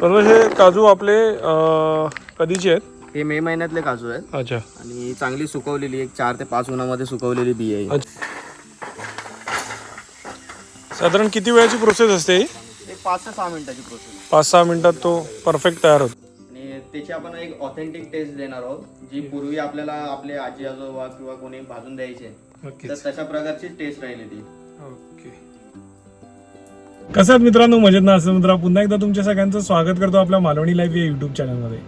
तर हे काजू आपले अं, कधीचे आहेत? हे मे महिन्यातले काजू आहेत. अच्छा. आणि चांगली सुकवलेली एक चार ते पाच उन्हामध्ये सुकवलेली बी आहे. साधारण किती वेळाची प्रोसेस असते ही? एक पाच ते सहा मिनिटाची प्रोसेस पाच सहा मिनिटात तो परफेक्ट तयार होतो. आणि त्याची आपण एक ऑथेंटिक टेस्ट देणार आहोत जी पूर्वी आपल्याला आपले आजी आजोबा किंवा कोणी भाजून द्यायचे. तर नक्कीच. तशा प्रकारची टेस्ट राहिली ती. ओके. कसात मित्रांनो? मजेत ना? असं मित्रा पुन्हा एकदा तुमच्या सगळ्यांचं स्वागत करतो आपल्या मालवणी लाईव्ह या युट्यूब चॅनलमध्ये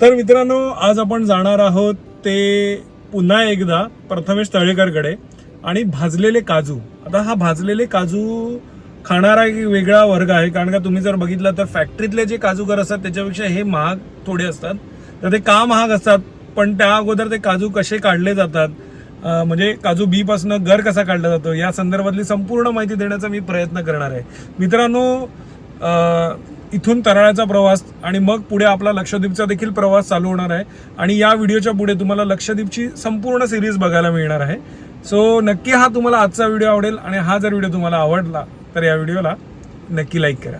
तर मित्रांनो आज आपण जाणार आहोत ते पुन्हा एकदा प्रथमेश तळेकरकडे आणि भाजलेले काजू. आता हा भाजलेले काजू खाणारा एक वेगळा वर्ग आहे. कारण का तुम्ही जर बघितलं तर फॅक्टरीतले जे काजूगर असतात त्याच्यापेक्षा हे महाग थोडे असतात. तर ते का महाग असतात? पण त्या अगोदर ते काजू कसे काढले जातात? म्हणजे काजू बी पासून गर कसा काढला जातो या संदर्भातली संपूर्ण माहिती देण्याचा मी प्रयत्न करणार आहे. मित्रांनो इथून तराळ्याचा प्रवास आणि मग पुढे आपला लक्षद्वीपचा देखील प्रवास चालू होणार आहे. आणि या व्हिडिओच्या पुढे तुम्हाला लक्षद्वीपची संपूर्ण सिरीज बघायला मिळणार आहे. सो नक्की हा तुम्हाला आजचा व्हिडिओ आवडेल आणि हा जर व्हिडिओ तुम्हाला आवडला तर या व्हिडिओला नक्की लाईक करा.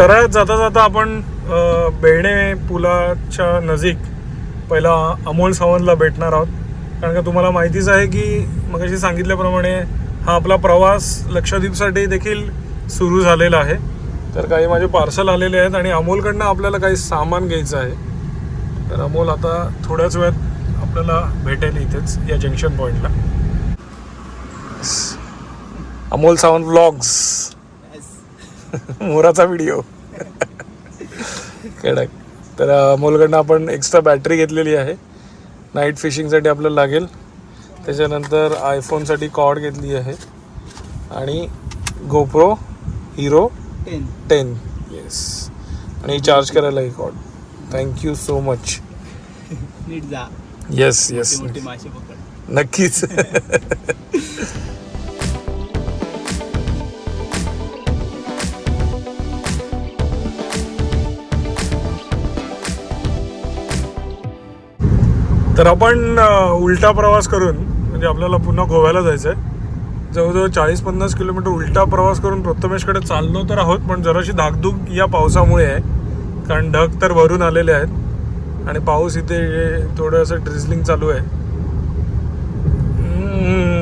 तराळ्यात जाता जाता आपण बेणे बेळणे पुलाच्या नजीक पहिला अमोल सावंतला भेटणार आहोत. कारण का तुम्हाला माहितीच आहे की मगाशी सांगितल्याप्रमाणे हा आपला प्रवास लक्षद्वीपसाठी देखील सुरू झालेला आहे. तर काही माझे पार्सल आलेले आहेत आणि अमोलकडनं आपल्याला काही सामान घ्यायचं आहे. तर अमोल आता थोड्याच वेळात आपल्याला भेटेल इथेच या जंक्शन पॉईंटला अमोल सावंत व्लॉग्स मोराचा व्हिडिओ कडक. तर अमोलकडनं आपण एक्स्ट्रा बॅटरी घेतलेली आहे. नाईट फिशिंगसाठी आपल्याला लागेल. त्याच्यानंतर आयफोनसाठी कॉड घेतली आहे. आणि GoPro Hero ten ten yes आणि चार्ज करायला ही cord thank you so much नीट जा. येस येस नक्कीच. तर आपण उलटा प्रवास करून म्हणजे आपल्याला पुन्हा गोव्याला जायचं आहे जवळजवळ चाळीस पन्नास किलोमीटर उलटा प्रवास करून प्रथमेशकडे चाललो तर आहोत पण जराशी धाकधूक या पावसामुळे आहे. कारण ढग तर भरून आलेले आहेत. आणि पाऊस इथे थोडं असं ड्रिझलिंग चालू आहे.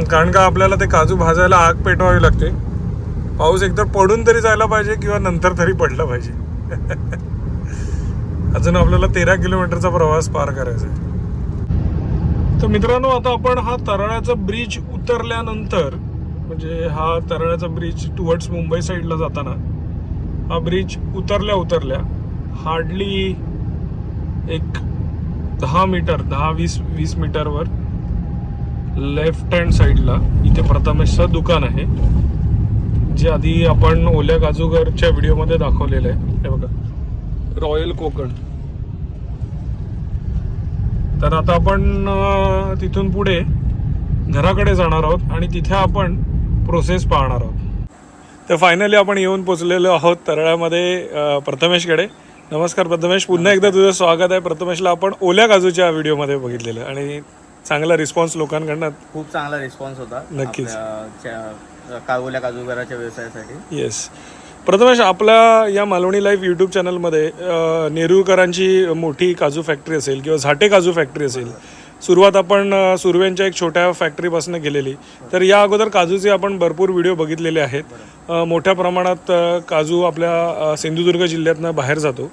कारण का आपल्याला ते काजू भाजायला आग पेटवावी लागते. पाऊस एकतर पडून तरी जायला पाहिजे किंवा नंतर तरी पडला पाहिजे. अजून आपल्याला तेरा किलोमीटरचा प्रवास पार करायचा आहे. तर मित्रांनो आता आपण हा तराळ्याचा ब्रिज उतरल्यानंतर म्हणजे हा तरळ्याचा ब्रिज टुवर्ड्स मुंबई साईडला जाताना हा ब्रिज उतरल्या उतरल्या हार्डली एक दहा मीटर दहा वीस वीस मीटरवर लेफ्ट हँड साईडला इथे प्रथमेशचं दुकान आहे जे आधी आपण ओल्या काजूगरच्या व्हिडिओमध्ये दाखवलेलं आहे. हे बघा रॉयल कोकण तर आता आपण तिथून पुढे घराकडे जाणार आहोत आणि तिथे आपण प्रोसेस पाहणार आहोत. तर फायनली आपण येऊन पोचलेलो आहोत तराळ्यामध्ये प्रथमेशकडे. नमस्कार प्रथमेश पुन्हा एकदा तुझं स्वागत आहे. प्रथमेशला आपण ओल्या काजूच्या व्हिडिओमध्ये बघितलेलं आणि चांगला रिस्पॉन्स लोकांकडनं. खूप चांगला रिस्पॉन्स होता नक्कीच. कागोल्या काजूगराच्या व्यवसायासाठी. येस प्रथमेश आपल्या या मालवणी लाईव्ह यूट्यूब चॅनलमध्ये नेरूळकरांची मोठी काजू फॅक्टरी असेल किंवा झाटे काजू फॅक्टरी असेल. सुरुवात आपण सुरव्यांच्या एक छोट्या फॅक्टरीपासून केलेली. तर या अगोदर काजूचे आपण भरपूर व्हिडिओ बघितलेले आहेत. मोठ्या प्रमाणात काजू आपल्या सिंधुदुर्ग जिल्ह्यातनं बाहेर जातो.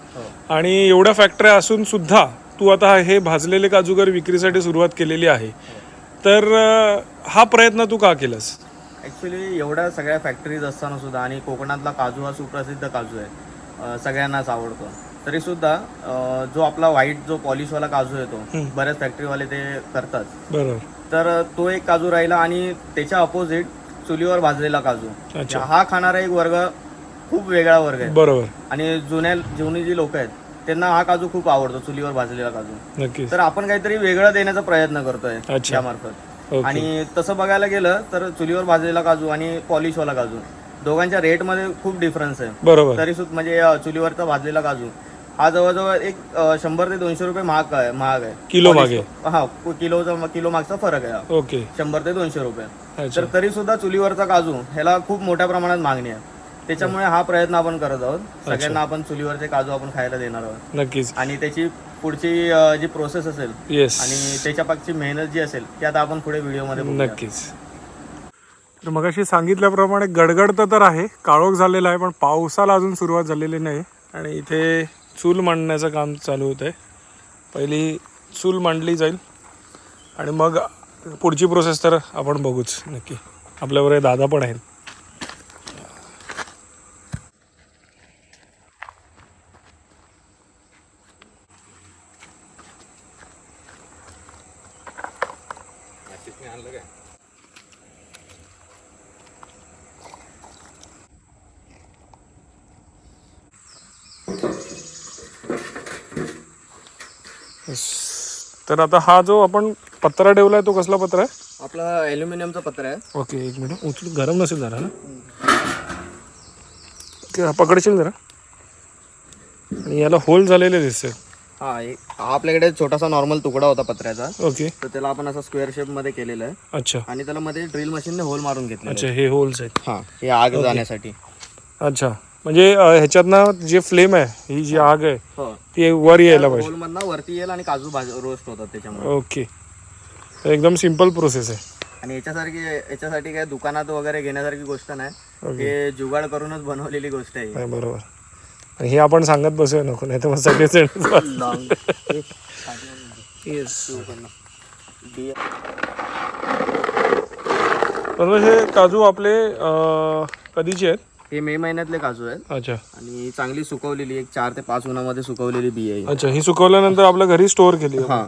आणि एवढ्या फॅक्टऱ्या असून सुद्धा तू आता हे भाजलेले काजूगर विक्रीसाठी सुरुवात केलेली आहे. तर हा प्रयत्न तू का केलास? ॲक्च्युली एवढ्या सगळ्या फॅक्टरीज असताना सुद्धा आणि कोकणातला काजू हा सुप्रसिद्ध काजू आहे. सगळ्यांनाच आवडतो. तरी सुद्धा अं, जो आपला व्हाईट जो पॉलिशवाला काजू येतो बऱ्याच फॅक्टरीवाले ते करतात. बरोबर. तर तो एक काजू राहिला आणि त्याच्या अपोजिट चुलीवर भाजलेला काजू. अच्छा. हा खाणारा एक वर्ग खूप वेगळा वर्ग आहे. बरोबर. आणि जुन्या जुनी जी लोक आहेत त्यांना हा काजू खूप आवडतो चुलीवर भाजलेला काजू. तर आपण काहीतरी वेगळं देण्याचा प्रयत्न करतोय. त्यामार्फत आणि तसं बघायला गेलं तर चुलीवर भाजलेला काजू आणि पॉलिशवाला काजू दोघांच्या रेटमध्ये खूप डिफरन्स आहे. बरोबर. तरी सुद्धा म्हणजे अं, चुलीवरचा भाजलेला काजू हा जवळजवळ एक अं, शंभर ते दोनशे रुपये महाग आहे महाग आहे. किलो मागे. हा किलोचा किलो मागचा फरक आहे. ओके. शंभर ते दोनशे रुपये. अच्छा. तर तरी सुद्धा चुलीवरचा काजू ह्याला खूप मोठ्या प्रमाणात मागणी आहे. त्याच्यामुळे हा प्रयत्न आपण करत आहोत. सगळ्यांना आपण चुलीवरचे काजू आपण खायला देणार आहोत. नक्कीच. आणि त्याची पुढची जी प्रोसेस असेल येस आणि त्याच्या पाठची मेहनत जी असेल ती आता आपण पुढे व्हिडिओमध्ये. नक्कीच. तर मगाशी सांगितल्याप्रमाणे गडगडतं तर आहे काळोख झालेला आहे पण पावसाला अजून सुरुवात झालेली नाही. आणि इथे चूल मांडण्याचं काम चालू होतं आहे पहिली चूल मांडली जाईल. आणि मग पुढची प्रोसेस तर आपण बघूच नक्की. आपल्याबरोबर दादा पण आहेत. तर आता हा जो आपण पत्रा ठेवला आहे तो कसला पत्रा आहे? आपला अल्युमिनियमचा पत्र आहे. ओके एक मिनिट उचलून गरम नसेल जरा ना ओके, हा पकडशील जरा. आणि याला होल झालेले दिसते हा एक हा आपल्याकडे छोटासा नॉर्मल तुकडा होता पत्र्याचा. ओके तर त्याला आपण असं स्क्वेअर शेपमध्ये केलेलं आहे. अच्छा. आणि त्याला मध्ये ड्रिल मशीनने होल मारून घेतले अच्छा हे होल्स आहेत. हा हे आग जाण्यासाठी. अच्छा. म्हणजे अं, ह्याच्यातनं जे फ्लेम आहे ही जी आग आहे हो. ती वर यायला पाहिजे. मधनं वरती येईल आणि काजू भाज रोस्ट होतात त्याच्यामुळे. ओके. तर एकदम सिंपल प्रोसेस आहे. आणि याच्यासारखी याच्यासाठी काय दुकानात वगैरे घेण्यासारखी गोष्ट नाही. हे जुगाड करूनच बनवलेली गोष्ट आहे. नाही, बरोबर. आणि हे आपण सांगत बसूया नको नाही तर मग सगळेच तर हे काजू आपले अं, कधीचे आहेत? हे मे महिन्यातले काजू आहेत. अच्छा. आणि चांगली सुकवलेली एक चार ते पाच उन्हामध्ये सुकवलेली बी आहे अच्छा ही सुकवल्यानंतर आपल्या घरी स्टोअर केली. हा.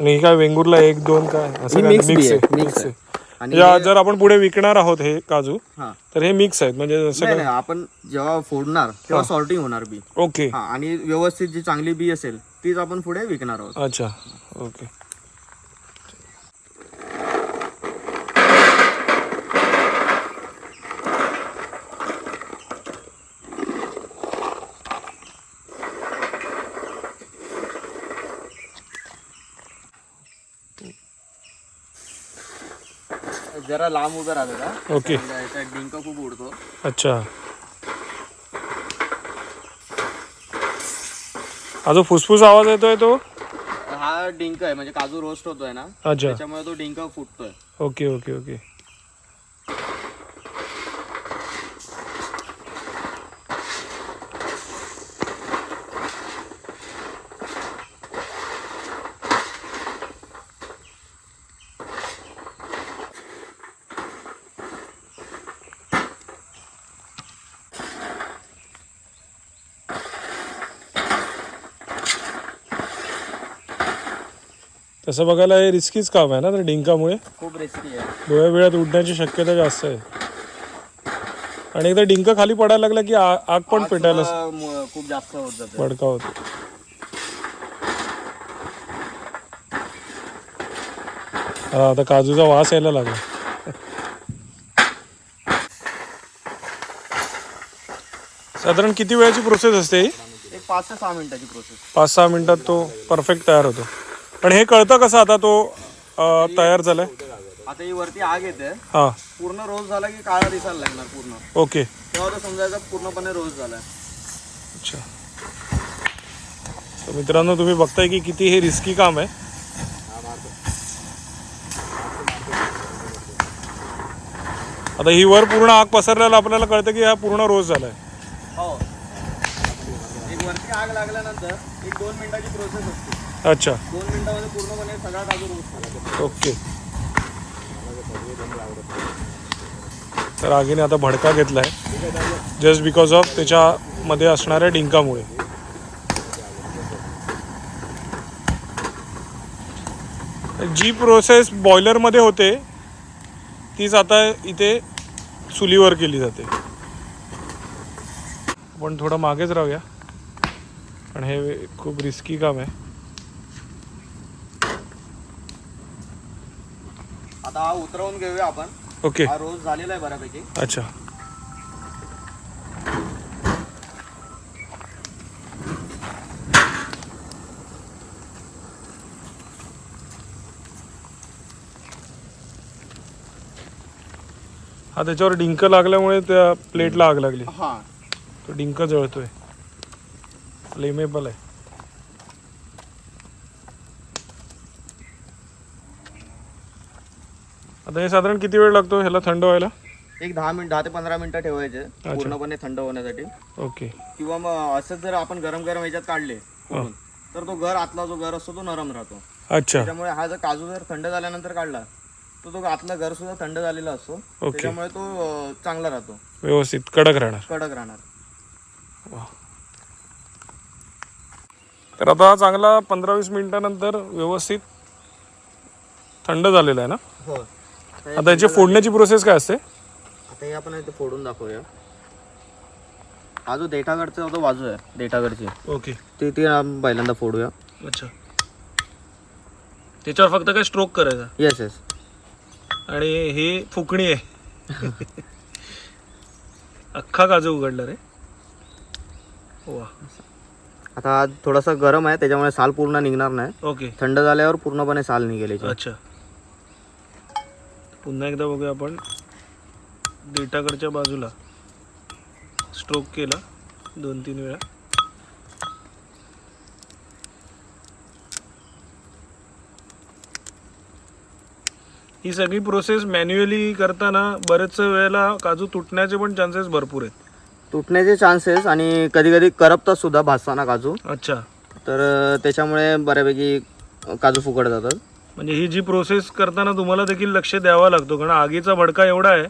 आणि ही काय वेंगुर्ला एक दोन काय? असं मिक्स आहे मिक्स आहे. आणि या- जर आपण पुढे विकणार आहोत हे काजू हा. तर हे मिक्स आहेत. म्हणजे जसं नाही नाही आपण जेव्हा फोडणार तेव्हा सॉर्टिंग होणार बी. ओके हा आणि व्यवस्थित जी चांगली बी असेल तीच आपण पुढे विकणार आहोत. अच्छा. ओके जरा लांब उभं राहतं का ओके. याचा डिंक खूप उडतो. अच्छा. हा जो फुसफुस आवाज येतोय तो? हा डिंक आहे म्हणजे काजू रोस्ट होतोय ना. अच्छा. त्याच्यामुळे तो डिंक फुटतोय. Okay okay okay. तसं बघायला हे रिस्कीच काम आहे ना तर डिंकामुळे? खूप रिस्की आहे. डोळ्या वेळात उडण्याची शक्यता जास्त आहे. आणि एकदा डिंक खाली पडायला लागला की आ- आग पण पेटायला म- खूप जास्त होत जाते. भडका होतो. हा आता काजूचा वास यायला लागला. साधारण किती वेळाची प्रोसेस असते ही? एक पाच ते सहा मिनिटाची प्रोसेस पाच सहा मिनिटात तो परफेक्ट तयार होतो. पण हे कळतं कसं आता तो अं, तयार झालाय? आता ही वरती आग येते. हा. पूर्ण रोज झाला की काळा दिसायला लागणार पूर्ण. ओके. तेव्हा समजायचं पूर्णपणे रोज झालाय. अच्छा. तर मित्रांनो तुम्ही बघताय की किती हे रिस्की काम आहे. आता ही वर पूर्ण आग पसरल्याला आपल्याला कळतं की हा पूर्ण रोज झालाय. हो. एक वरती आग लागल्यानंतर एक दोन मिनिटाची प्रोसेस असते. अच्छा. दोन मिनिटामध्ये पूर्णपणे सगळा काजू रोज झाला ओके. तर आगीने आता भडका घेतलाय. जस्ट बिकॉज ऑफ त्याच्यामध्ये असणाऱ्या डिंकामुळे. जी प्रोसेस बॉयलरमध्ये होते तीच आता इथे चुलीवर केली जाते. आपण थोडं मागेच राहूया. पण हे खूप रिस्की काम आहे. हा उतरवून घेऊया आपण. ओके. हा रोज झालेला आहे बऱ्यापैकी. अच्छा. हा त्याच्यावर डिंक लागल्यामुळे त्या प्लेटला आग लागली. हा. तो डिंक जळतोय. फ्लेमेबल आहे. आता हे साधारण किती वेळ लागतो ह्याला थंड व्हायला? एक दहा मिनिट दहा ते पंधरा मिनिटं ठेवायचे पूर्णपणे थंड होण्यासाठी. ओके. किंवा मग असंच जर आपण गरम गरम याच्यात काढले तर तो घर आतला जो घर असतो तो नरम राहतो. अच्छा. त्यामुळे हा जर काजू जर थंड झाल्यानंतर काढला तर तो आतला घर सुद्धा थंड झालेला असतो. त्याच्यामुळे तो चांगला राहतो. व्यवस्थित कडक राहणार. कडक राहणार. तर आता चांगला पंधरा वीस मिनिटानंतर व्यवस्थित थंड झालेला आहे ना? हो. आता याची फोडण्याची प्रोसेस काय असते? आता हे आपण इथे फोडून दाखवूया. हा जो देठागडचा जो बाजू आहे देठागडची ओके. ती ती आपण पहिल्यांदा फोडूया. अच्छा. त्याच्यावर फक्त काय स्ट्रोक करायचा? येस येस आणि हे फुकणी आहे. अख्खा काजू उघडला रे. वा. आता हा थोडासा गरम आहे त्याच्यामुळे साल पूर्ण निघणार नाही. ओके. थंड झाल्यावर पूर्णपणे साल निघेल याची. अच्छा. पुन्हा एकदा बघूया आपण. देठाकडच्या बाजूला स्ट्रोक केला दोन तीन वेळा. ही सगळी प्रोसेस मॅन्युअली करताना बरेच वेळेला काजू तुटण्याचे पण चान्सेस भरपूर आहेत. तुटण्याचे चान्सेस आणि कधी कधी करपतात सुद्धा भाजताना काजू. अच्छा. तर त्याच्यामुळे बऱ्यापैकी काजू फुकट जातात म्हणजे ही जी प्रोसेस करताना तुम्हाला देखील लक्ष द्यावा लागतो. कारण आगीचा भडका एवढा आहे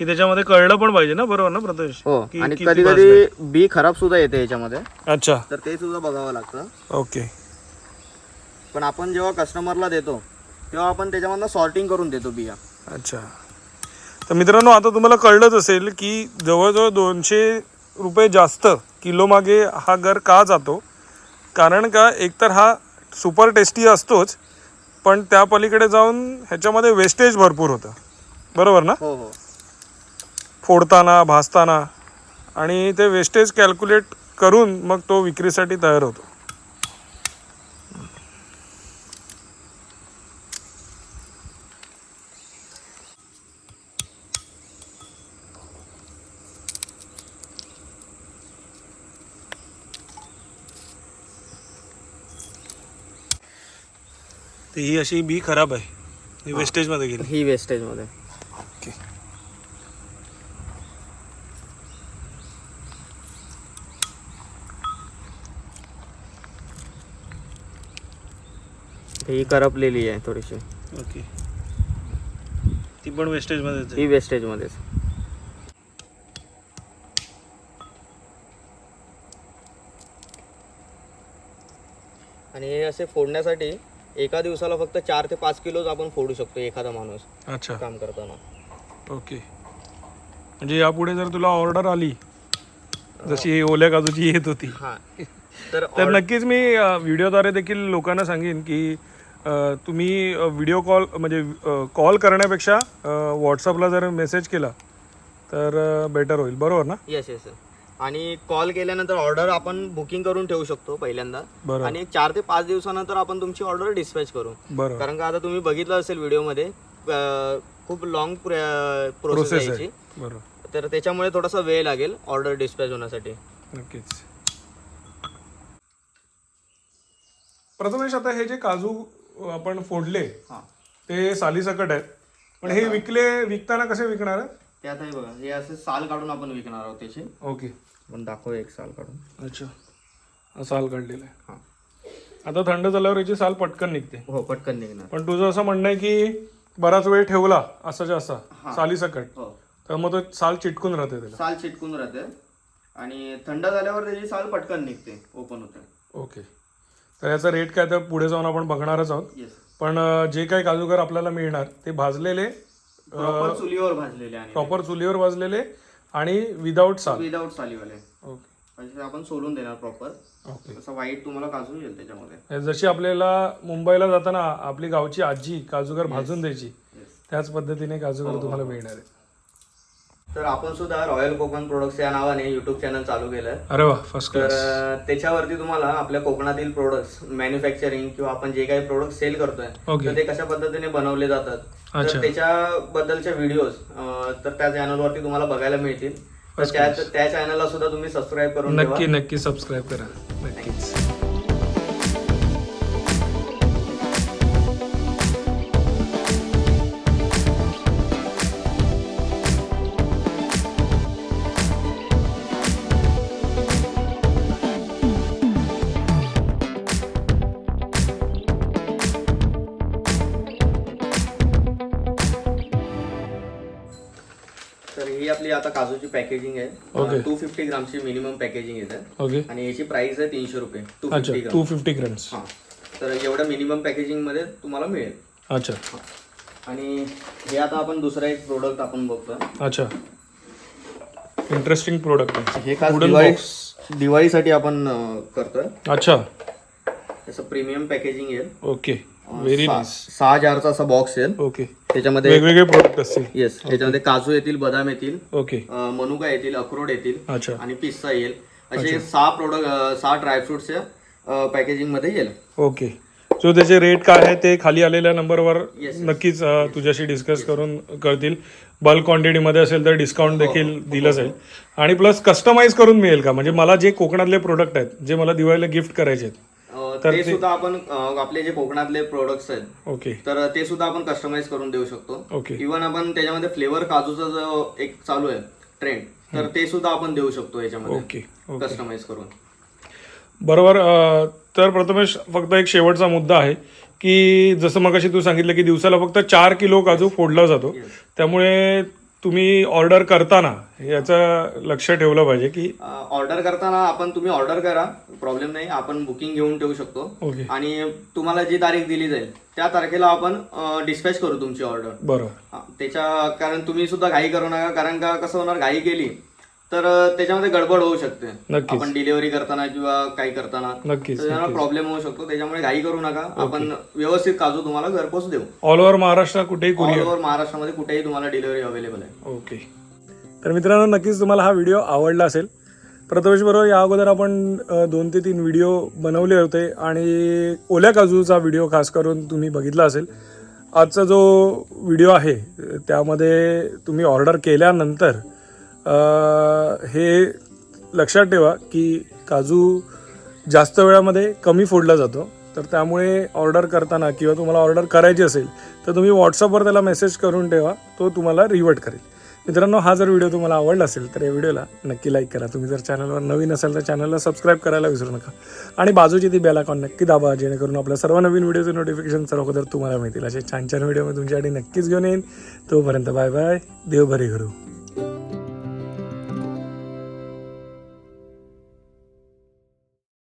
की त्याच्यामध्ये कळलं पण पाहिजे ना बरोबर ना प्रथमेश हो की आणि किती कधी भाजलंय. कधी बी खराब सुद्धा येते याच्यामध्ये. अच्छा. तर ते सुद्धा बघावं लागतं. ओके. पण आपण जेव्हा कस्टमरला देतो तेव्हा आपण त्याच्यामधनं सॉर्टिंग करून देतो बिया. अच्छा. तर मित्रांनो आता तुम्हाला कळलंच असेल की जवळजवळ दोनशे रुपये जास्त किलो मागे हा घर का जातो? कारण का एकतर हा सुपर टेस्टी असतोच पण त्या पलीकडे जाऊन ह्याच्यामध्ये वेस्टेज भरपूर होतं. बरोबर ना? हो हो. फोडताना भाजताना आणि ते वेस्टेज कॅल्क्युलेट करून मग तो विक्रीसाठी तयार होतो. ही अशी बी खराब आहे. ही वेस्टेजमध्ये गेली. ही वेस्टेजमध्ये ओके ही करपलेली आहे थोडीशी. ओके ती पण वेस्टेजमध्येच आहे. ही वेस्टेजमध्येच आणि हे असे फोडण्यासाठी एका दिवसाला फक्त चार ते पाच किलोच आपण फोडू शकतो एखादा माणूस अच्छा. काम करताना. ओके. म्हणजे यापुढे जर तुला ऑर्डर आली जशी ओल्या काजूची येत होती हा. तर तर नक्कीच मी व्हिडिओद्वारे देखील लोकांना सांगेन की अ, तुम्ही व्हिडिओ कॉल म्हणजे कॉल करण्यापेक्षा व्हॉट्सअपला जर मेसेज केला तर बेटर होईल. बरोबर ना? येस येस आणि कॉल केल्यानंतर ऑर्डर आपण बुकिंग करून ठेवू शकतो पहिल्यांदा. आणि चार ते पाच दिवसानंतर आपण तुमची ऑर्डर डिस्पॅच करू. कारण का आता तुम्ही बघितलं असेल व्हिडिओमध्ये खूप लॉंग प्रोसेस आहे. आहे तर त्याच्यामुळे थोडासा वेळ लागेल ऑर्डर डिस्पॅच होण्यासाठी. नक्कीच. प्रथमेश आता हे जे काजू आपण फोडले हां. ते सालीसकट आहेत. पण हे विकले विकताना कसे विकणार आहेत? ते आता हे बघा हे असे साल काढून आपण विकणार आहोत त्याचे. ओके. आपण दाखव एक साल काढून. अच्छा. हा साल काढलेला आहे. हां. आता थंड झाल्यावर याची साल पटकन निघते. हो पटकन निघणार. पण तुझं असं म्हणणं आहे की बराच वेळ ठेवला असाच्या असा सालीसकट हो. तर मग तो साल चिटकून राहते त्याला. साल चिटकून राहते. आणि थंड झाल्यावर त्याची साल पटकन निघते ओपन होते. ओके. तर याचा रेट काय तर पुढे जाऊन आपण बघणारच आहोत. येस पण अं, जे काही काजूगर आपल्याला मिळणार ते भाजलेले प्रॉपर चुलीवर भाजलेले आणि प्रॉपर चुलीवर भाजलेले आणि विदाऊट साल विदाऊट सालीवाले ओके म्हणजे आपण सोलून देणार प्रॉपर ओके असं व्हाईट तुम्हाला काजू येईल त्याच्यामध्ये. जशी आपल्याला मुंबईला जाताना आपली गावची आजी काजूगर भाजून द्यायची त्याच पद्धतीने काजूगर तुम्हाला मिळणार आहे. तर आपण सुद्धा रॉयल कोकण प्रोडक्ट्स या नावाने युट्यूब चॅनल चालू केलं अरे वा फर्स्ट तर क्लास अं, त्याच्यावरती तुम्हाला आपल्या कोकणातील प्रोडक्ट्स मॅन्युफॅक्चरिंग किंवा आपण जे काही प्रोडक्ट सेल करतोय. तर ते कशा पद्धतीने बनवले जातात. तर त्याच्याबद्दलच्या व्हिडिओज तर त्या चॅनलवरती तुम्हाला बघायला मिळतील. त्या त्या चॅनलला सुद्धा तुम्ही सबस्क्राईब करून नक्की नक्की सबस्क्राईब करा. नक्कीच. काजूची पॅकेजिंग. आहे. टू फिफ्टी ग्रामची मिनिमम पॅकेजिंग येते ओके आणि याची प्राइस आहे तीनशे रुपये. Two fifty gram. Two fifty grams हा. तर एवढ्या मिनिमम पॅकेजिंगमध्ये तुम्हाला मिळेल. अच्छा. आणि हे आता आपण दुसरा एक प्रोडक्ट आपण बघतोय. अच्छा. इंटरेस्टिंग प्रोडक्ट आहे. हे खास दिवाळी. दिवाळीसाठी आपण करतोय. अच्छा. त्याचं प्रीमियम पॅकेजिंग येईल. ओके व्हेरी सहा- नाईस सहा जारचा असा बॉक्स येईल. ओके त्याच्यामध्ये वेगवेगळे प्रोडक्ट असतील. येस त्याच्यामध्ये काजू येतील बदाम येतील ओके अं, मनुका येतील अक्रोड येतील अच्छा. आणि पिस्ता येईल. असे सहा प्रोडक्ट सहा ड्रायफ्रुट्सच्या पॅकेजिंगमध्ये येईल. ओके सो त्याचे रेट काय आहे? ते खाली आलेल्या नंबरवर. नक्कीच अ, तुझ्याशी डिस्कस करून करतील बल्क क्वांटिटीमध्ये असेल तर डिस्काउंट देखील दिलं जाईल आणि प्लस कस्टमाइज करून मिळेल का? म्हणजे मला जे कोकणातले प्रोडक्ट आहेत जे मला दिवाळीला गिफ्ट करायचे आहेत ते ते- सुद्धा आपण अं, आपले जे कोकणातले प्रोडक्ट्स आहेत ओके. तर ते सुद्धा आपण कस्टमाइज करून देऊ शकतो. ओके. इव्हन आपण त्याच्यामध्ये फ्लेवर काजूचा जो एक चालू आहे ट्रेंड तर ते सुद्धा आपण देऊ शकतो याच्यामध्ये. Okay okay. कस्टमाइज करून. बरोबर अ, तर प्रथमेश फक्त एक शेवटचा मुद्दा आहे की जसं मग तू सांगितलं की दिवसाला फक्त चार किलो काजू फोडला जातो. त्यामुळे तुम्ही ऑर्डर करताना याचं लक्ष ठेवलं पाहिजे की ऑर्डर करताना आपण तुम्ही ऑर्डर करा. प्रॉब्लेम नाही. आपण बुकिंग घेऊन ठेवू शकतो. ओके आणि तुम्हाला जी तारीख दिली जाईल त्या तारखेला आपण डिस्पॅच करू तुमची ऑर्डर बरोबर. त्याच्या कारण तुम्ही सुद्धा घाई करू नका. कारण का कसं होणार? घाई केली तर त्याच्यामध्ये गडबड होऊ शकते. नक्कीच. आपण डिलिव्हरी करताना किंवा काही करताना. नक्कीच त्याच्यामुळे प्रॉब्लेम होऊ शकतो. त्याच्यामुळे घाई करू नका. आपण व्यवस्थित काजू तुम्हाला घरपोच देऊ. ऑल ओव्हर महाराष्ट्र कुठेही ऑल ओव्हर महाराष्ट्रामध्ये कुठेही तुम्हाला डिलिव्हरी अवेलेबल आहे. ओके तर मित्रांनो नक्कीच तुम्हाला हा व्हिडिओ आवडला असेल. प्रथमेश बरोबर या अगोदर आपण अ, दोन ते तीन व्हिडिओ बनवले होते आणि ओल्या काजूचा व्हिडिओ खास करून तुम्ही बघितला असेल. आजचा जो व्हिडिओ आहे त्यामध्ये तुम्ही ऑर्डर केल्यानंतर हे लक्षात ठेवा की काजू जास्त वेळामध्ये कमी फोडला जातो. तर त्यामुळे ऑर्डर करताना किंवा तुम्हाला ऑर्डर करायची असेल तर तुम्ही व्हॉट्सअपवर त्याला मेसेज करून ठेवा तो तुम्हाला रिवर्ट करेल. मित्रांनो हा जर व्हिडिओ तुम्हाला आवडला असेल तर या व्हिडिओला नक्की लाईक करा. तुम्ही जर चॅनलवर नवीन असाल तर चॅनलला सबस्क्राईब करायला विसरू नका. आणि बाजूची ती बेल आयकॉन नक्की दाबा जेणेकरून आपल्या सर्व नवीन व्हिडिओचे नोटिफिकेशन सर्व अगोदर तुम्हाला मिळतील. असे छान छान व्हिडिओ मी तुमच्यासाठी नक्कीच घेऊन येईन. तोपर्यंत बाय बाय देव बरे करू